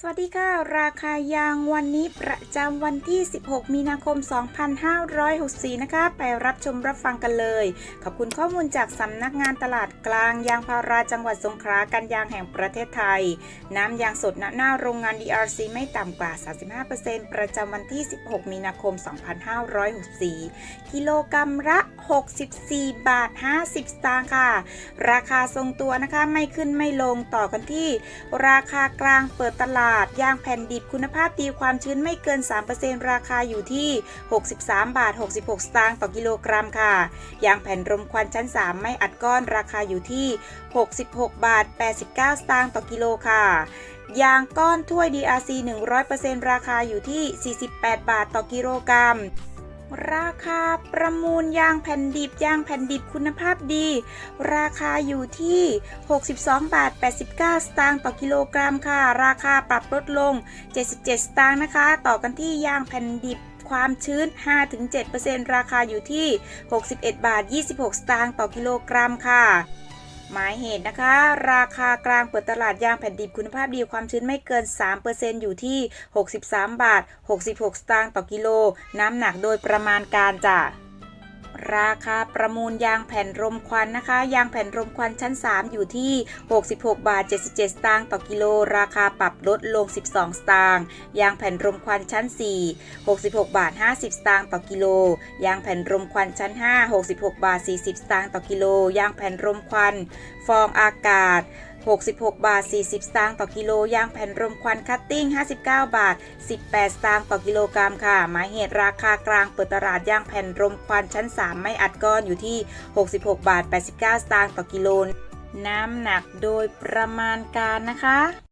สวัสดีค่ะ ราคายางวันนี้ประจำวันที่ 16 มีนาคม 2564 นะคะ ไปรับชมรับฟังกันเลย ขอบคุณข้อมูลจากสำนักงานตลาดกลางยางพาราจังหวัดสงขลาการยางแห่งประเทศไทย น้ำยางสดณหน้าโรงงาน DRC ไม่ต่ำกว่า 35%ประจำวันที่ 16 มีนาคม 2564 กิโลกรัมละ 64 บาท 50 สตางค์ค่ะ ราคาทรงตัวนะคะไม่ขึ้นไม่ลงต่อกันที่ ราคากลางเปิดตลาดยางแผ่นดิบคุณภาพดีความชื้นไม่เกิน 3%ราคาอยู่ที่ 63 บาท 66 สตางค์ต่อกิโลกรัมค่ะ ยางแผ่นรมควันชั้น 3 ไม่อัดก้อนราคาอยู่ที่ 66 บาท 89 สตางค์ต่อกิโลค่ะยางก้อนถ้วย DRC 100%ราคาอยู่ที่ 48 บาทต่อกิโลกรัม ราคาประมูลยางแผ่นดิบยางแผ่นดิบคุณภาพดี ราคาอยู่ที่ 62 บาท 89 สตางค์ต่อกิโลกรัมค่ะ ราคาปรับลดลง 77 สตางค์นะคะ ต่อกันที่ยางแผ่นดิบความชื้น 5-7%ราคาอยู่ที่ 61 บาท 26 สตางค์ต่อกิโลกรัมค่ะ หมายเหตุนะคะ ราคากลางเปิดตลาดยางแผ่นดิบคุณภาพดีความชื้นไม่เกิน 3%อยู่ที่ 63 บาท 66 สตางค์ต่อกิโล น้ำหนักโดยประมาณการจ้ะ ราคาประมูลยางแผ่นรมควันนะคะ ยางแผ่นรมควันชั้น 3 อยู่ที่ 66 บาท 77 สตางค์ต่อกิโล ราคาปรับลดลง 12 สตางค์ ยางแผ่นรมควันชั้น 4 66 บาท 50 สตางค์ต่อกิโล ยางแผ่นรมควันชั้น 5 66 บาท 40 สตางค์ต่อกิโล ยางแผ่นรมควัน ฟองอากาศ 66 บาท 40 สตางค์ต่อกิโลยางแผ่นรมควันคัตติ้ง 59 บาท 18 สตางค์ต่อกิโลกรัมค่ะ หมายเหตุราคากลางเปิดตลาดยางแผ่นรมควันชั้น 3 ไม่อัดก้อนอยู่ที่ 66 บาท 89 สตางค์ต่อกิโล น้ำหนักโดยประมาณการนะคะ